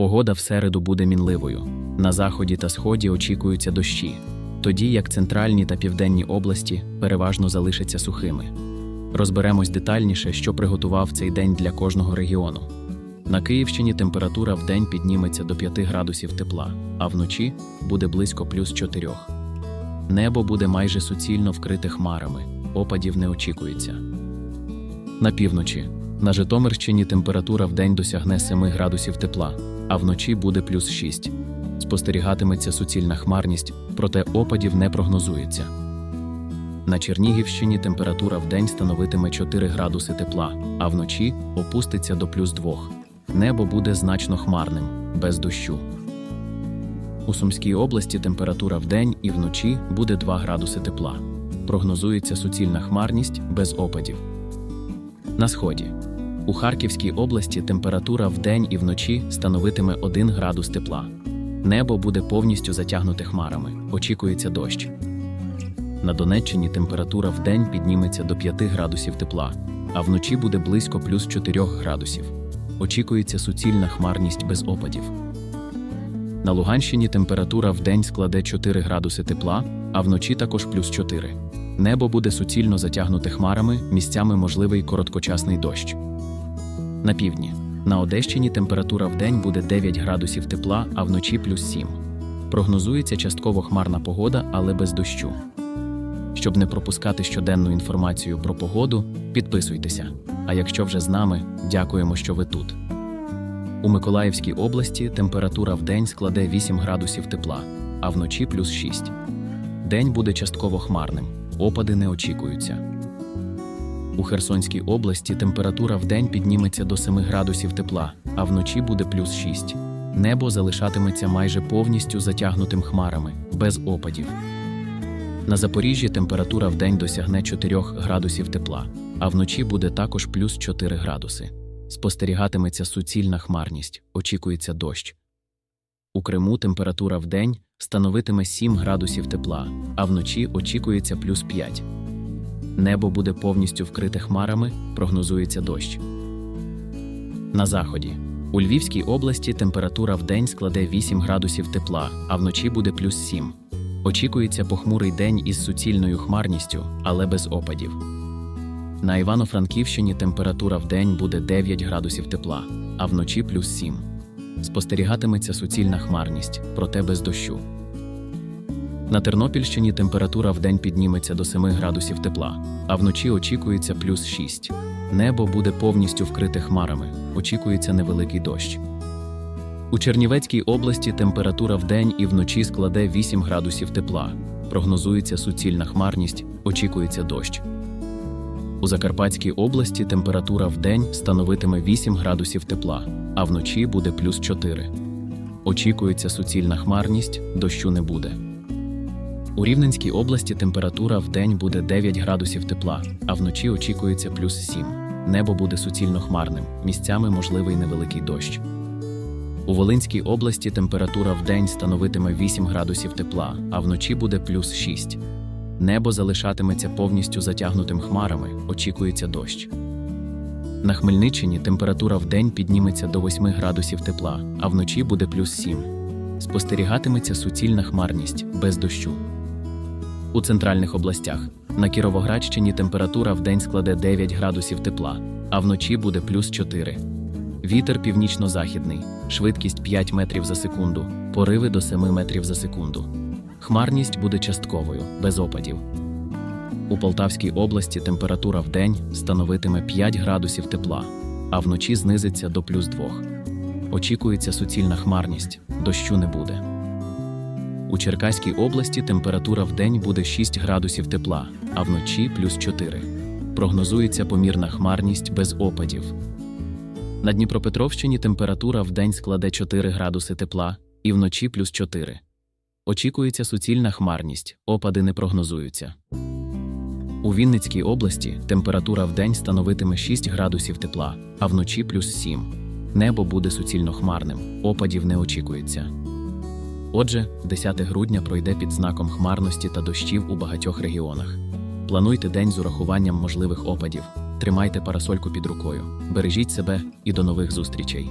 Погода в середу буде мінливою. На заході та сході очікуються дощі, тоді як центральні та південні області переважно залишаться сухими. Розберемось детальніше, що приготував цей день для кожного регіону. На Київщині температура в день підніметься до 5 градусів тепла, а вночі буде близько плюс 4. Небо буде майже суцільно вкрите хмарами, опадів не очікується. На півночі. На Житомирщині температура в день досягне 7 градусів тепла, а вночі буде плюс 6. Спостерігатиметься суцільна хмарність, проте опадів не прогнозується. На Чернігівщині температура в день становитиме 4 градуси тепла, а вночі опуститься до плюс 2. Небо буде значно хмарним, без дощу. У Сумській області температура в день і вночі буде 2 градуси тепла. Прогнозується суцільна хмарність без опадів. На сході. У Харківській області температура в день і вночі становитиме 1 градус тепла. Небо буде повністю затягнуте хмарами, очікується дощ. На Донеччині температура в день підніметься до 5 градусів тепла, а вночі буде близько плюс 4 градусів. Очікується суцільна хмарність без опадів. На Луганщині температура в день складе 4 градуси тепла, а вночі також плюс 4. Небо буде суцільно затягнуте хмарами, місцями можливий короткочасний дощ. На півдні. На Одещині температура в день буде 9 градусів тепла, а вночі плюс 7. Прогнозується частково хмарна погода, але без дощу. Щоб не пропускати щоденну інформацію про погоду, підписуйтеся. А якщо вже з нами, дякуємо, що ви тут. У Миколаївській області температура в день складе 8 градусів тепла, а вночі плюс 6. День буде частково хмарним, опади не очікуються. У Херсонській області температура в день підніметься до 7 градусів тепла, а вночі буде плюс 6. Небо залишатиметься майже повністю затягнутим хмарами, без опадів. На Запоріжжі температура в день досягне 4 градусів тепла, а вночі буде також плюс 4 градуси. Спостерігатиметься суцільна хмарність, очікується дощ. У Криму температура в день становитиме 7 градусів тепла, а вночі очікується плюс 5. Небо буде повністю вкрите хмарами, прогнозується дощ. На заході. У Львівській області температура в день складе 8 градусів тепла, а вночі буде плюс 7. Очікується похмурий день із суцільною хмарністю, але без опадів. На Івано-Франківщині температура в день буде 9 градусів тепла, а вночі плюс 7. Спостерігатиметься суцільна хмарність, проте без дощу. На Тернопільщині температура в день підніметься до 7 градусів тепла, а вночі очікується плюс 6. Небо буде повністю вкрите хмарами, очікується невеликий дощ. У Чернівецькій області температура в день і вночі складе 8 градусів тепла. Прогнозується суцільна хмарність, очікується дощ. У Закарпатській області температура в день становитиме 8 градусів тепла, а вночі буде плюс 4. Очікується суцільна хмарність, дощу не буде. У Рівненській області температура в день буде 9 градусів тепла, а вночі очікується плюс 7. Небо буде суцільно хмарним, місцями можливий невеликий дощ. У Волинській області температура в день становитиме 8 градусів тепла, а вночі буде плюс 6. Небо залишатиметься повністю затягнутим хмарами, очікується дощ. На Хмельниччині температура в день підніметься до 8 градусів тепла, а вночі буде плюс 7. Спостерігатиметься суцільна хмарність без дощу. У центральних областях на Кіровоградщині температура в день складе 9 градусів тепла, а вночі буде плюс 4. Вітер північно-західний, швидкість 5 метрів за секунду, пориви до 7 метрів за секунду. Хмарність буде частковою, без опадів. У Полтавській області температура в день становитиме 5 градусів тепла, а вночі знизиться до плюс 2. Очікується суцільна хмарність, дощу не буде. У Черкаській області температура в день буде 6 градусів тепла, а вночі плюс 4. Прогнозується помірна хмарність без опадів. На Дніпропетровщині температура в день складе 4 градуси тепла і вночі плюс 4. Очікується суцільна хмарність, опади не прогнозуються. У Вінницькій області температура в день становитиме 6 градусів тепла, а вночі плюс 7. Небо буде суцільно хмарним, опадів не очікується. Отже, 10 грудня пройде під знаком хмарності та дощів у багатьох регіонах. Плануйте день з урахуванням можливих опадів, тримайте парасольку під рукою, бережіть себе і до нових зустрічей.